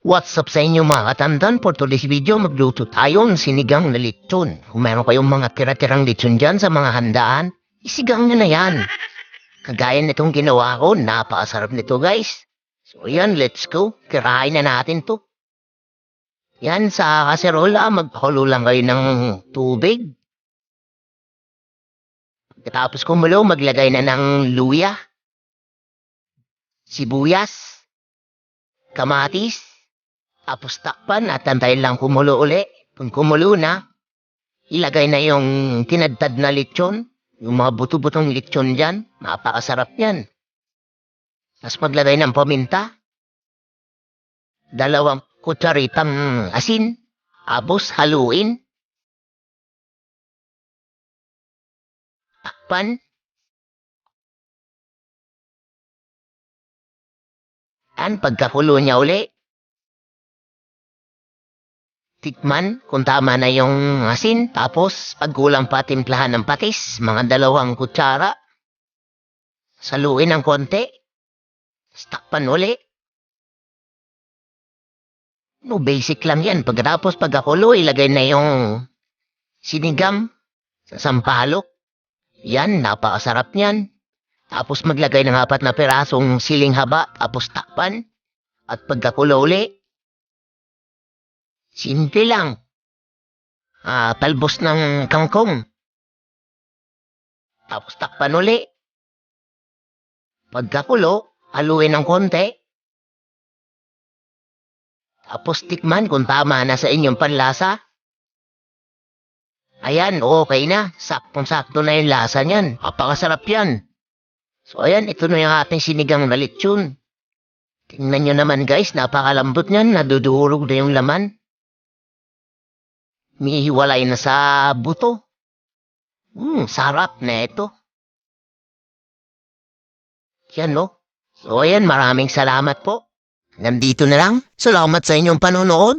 What's up sa inyo mga katandan? For today's video, magluto tayo ng sinigang na lechon. Kung meron kayong mga tira-tirang lechon dyan sa mga handaan, isigang nyo na yan. Kagaya nitong ginawa ko, napakasarap nito guys. So yan, let's go. Kirain na natin to. Yan, sa kaserola, magpakulo lang kayo ng tubig. Tapos kumulo, maglagay na ng luya, sibuyas, kamatis, tapos takpan at antayin lang kumulo uli. Kung kumulo na, ilagay na yung tinadtad na lechon, yung mga buto-butong lechon dyan, napakasarap yan. Tapos maglagay ng paminta, dalawang kutsaritang asin, tapos haluin, takpan, Yan, pagkakulo niya uli, tikman kung tama na yung asin. Tapos, pag kulang pa timplahan ng patis, mga dalawang kutsara. Saluin ng konti. Takpan uli. No, basic lang yan. Pagkatapos pagkakulo, ilagay na yung sinigam sa sampalok. Yan, napakasarap niyan. Tapos maglagay ng apat na pirasong siling haba, tapos takpan. At pagkakulo uli, simple lang. Ah, talbos ng kangkong. Tapos takpan uli. Pagkakulo, haluin ng konti. Tapos tikman kung tama na sa inyong panlasa. Ayan, okay na. Saktong-sakto na yung lasa niyan. Kapakasarap yan. So ayan, ito na yung ating sinigang na lechon. Tingnan nyo naman guys, napakalambot niyan. Nadudurog na yung laman. Mihiwalay na sa buto. Hmm, sarap na ito. Yan no. So ayan, maraming salamat po. Nandito na lang. Salamat sa inyong panonood.